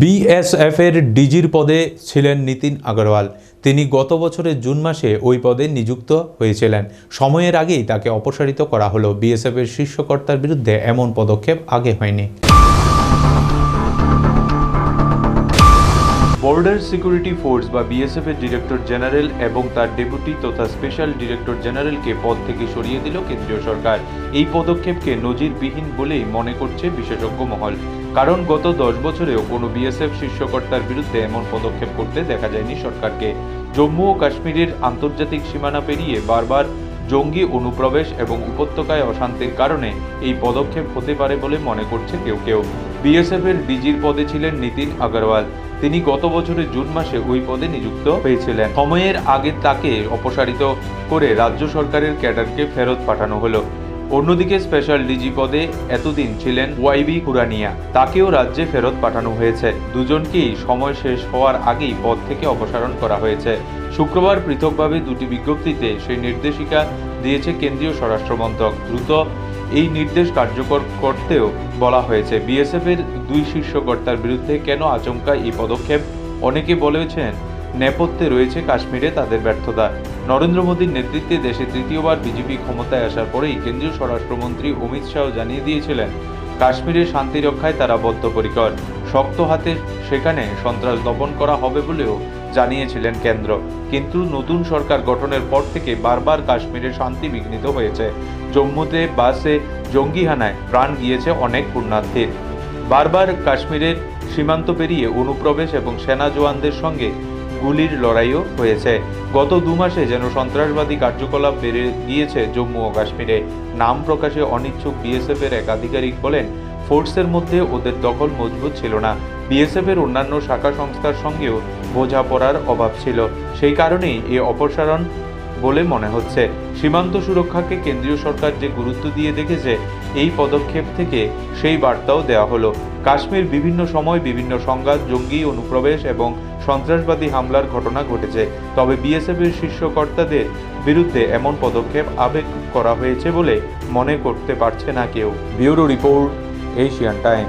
BSF এর ডিজির পদে ছিলেন নীতিন আগরওয়াল। তিনি গত বছরের জুন মাসে ওই পদে নিযুক্ত হয়েছিলেন। সময়ের আগেই তাকে অপসারিত করা হলো। বিএসএফের শীর্ষকর্তার বিরুদ্ধে এমন পদক্ষেপ আগে হয়নি। বর্ডার সিকিউরিটি ফোর্স বা বিএসএফ এর ডিরেক্টর জেনারেল এবং তার ডেপুটি তথা স্পেশাল ডিরেক্টর জেনারেলকে পদ থেকে সরিয়ে দিল কেন্দ্রীয় সরকার। এই পদক্ষেপকে নজিরবিহীন বলেই মনে করছে বিশেষজ্ঞ মহল। কারণ গত দশ বছরেও কোনো বিএসএফ শীর্ষকর্তার বিরুদ্ধে এমন পদক্ষেপ করতে দেখা যায়নি সরকারকে। জম্মু ও কাশ্মীরের আন্তর্জাতিক সীমানা পেরিয়ে বারবার জঙ্গি অনুপ্রবেশ এবং উপত্যকায় অশান্তির কারণে এই পদক্ষেপ হতে পারে বলে মনে করছে কেউ কেউ। বিএসএফ এর ডিজির পদে ছিলেন নীতিন আগরওয়াল। তিনি গত বছরের জুন মাসে ওই পদে নিযুক্ত হয়েছিলেন। সময়ের আগে তাকে অপসারিত করে রাজ্য সরকারের ক্যাডারকে ফেরত পাঠানো হলো। অন্যদিকে স্পেশাল ডিজি পদে এতদিন ছিলেন ওয়াইবি কুরানিয়া তাকেও রাজ্যে ফেরত পাঠানো হয়েছে। দুজনকেই সময় শেষ হওয়ার আগেই পদ থেকে অপসারণ করা হয়েছে। শুক্রবার পৃথকভাবে দুটি বিজ্ঞপ্তিতে সেই নির্দেশিকা দিয়েছে কেন্দ্রীয় স্বরাষ্ট্রমন্ত্রক দ্রুত এই নির্দেশ কার্যকর করতেও বলা হয়েছে। বিএসএফ এর দুই শীর্ষ কর্তার বিরুদ্ধে কেন আচমকা এই পদক্ষেপ? অনেকে বলেছেন নেপথ্যে রয়েছে কাশ্মীরে তাদের ব্যর্থতা। নরেন্দ্র মোদীর নেতৃত্বে দেশে তৃতীয়বার বিজেপি ক্ষমতায় আসার পরেই কেন্দ্রীয় স্বরাষ্ট্রমন্ত্রী অমিত শাহ জানিয়ে দিয়েছিলেন, কাশ্মীরের শান্তি রক্ষায় তারা বদ্ধপরিকর। শক্ত হাতে সেখানে সন্ত্রাস দমন করা হবে বলেও জানিয়েছিলেন কেন্দ্র। কিন্তু নতুন সরকার গঠনের পর থেকে বারবার কাশ্মীরে শান্তি বিঘ্নিত হয়েছে। জম্মুতে বাসে জঙ্গি হানায় প্রাণ গিয়েছে অনেক পুণ্যার্থীর। বারবার কাশ্মীরের সীমান্ত পেরিয়ে অনুপ্রবেশ এবং সেনা জওয়ানদের সঙ্গে গুলির লড়াইও হয়েছে। গত দু মাসে যেন সন্ত্রাসবাদী কার্যকলাপ বেড়ে গিয়েছে জম্মু ও কাশ্মীরে। নাম প্রকাশে অনিচ্ছুক বিএসএফ এর এক আধিকারিক বলেন, ফোর্সের মধ্যে ওদের দখল মজবুত ছিল না। বিএসএফ এর অন্যান্য শাখা সংস্থার সঙ্গেও বোঝাপড়ার অভাব ছিল। সেই কারণেই এ অপসারণ বলে মনে হচ্ছে। সীমান্ত সুরক্ষাকে কেন্দ্রীয় সরকার যে গুরুত্ব দিয়ে দেখেছে, এই পদক্ষেপ থেকে সেই বার্তাও দেওয়া হলো। কাশ্মীর বিভিন্ন সময় বিভিন্ন সংঘাত, জঙ্গি অনুপ্রবেশ এবং সন্ত্রাসবাদী হামলার ঘটনা ঘটেছে। তবে বিএসএফ শীর্ষকর্তাদের শীর্ষ বিরুদ্ধে এমন পদক্ষেপ আবেগ করা হয়েছে বলে মনে করতে পারছে না কেউ। Bureau report, Asian time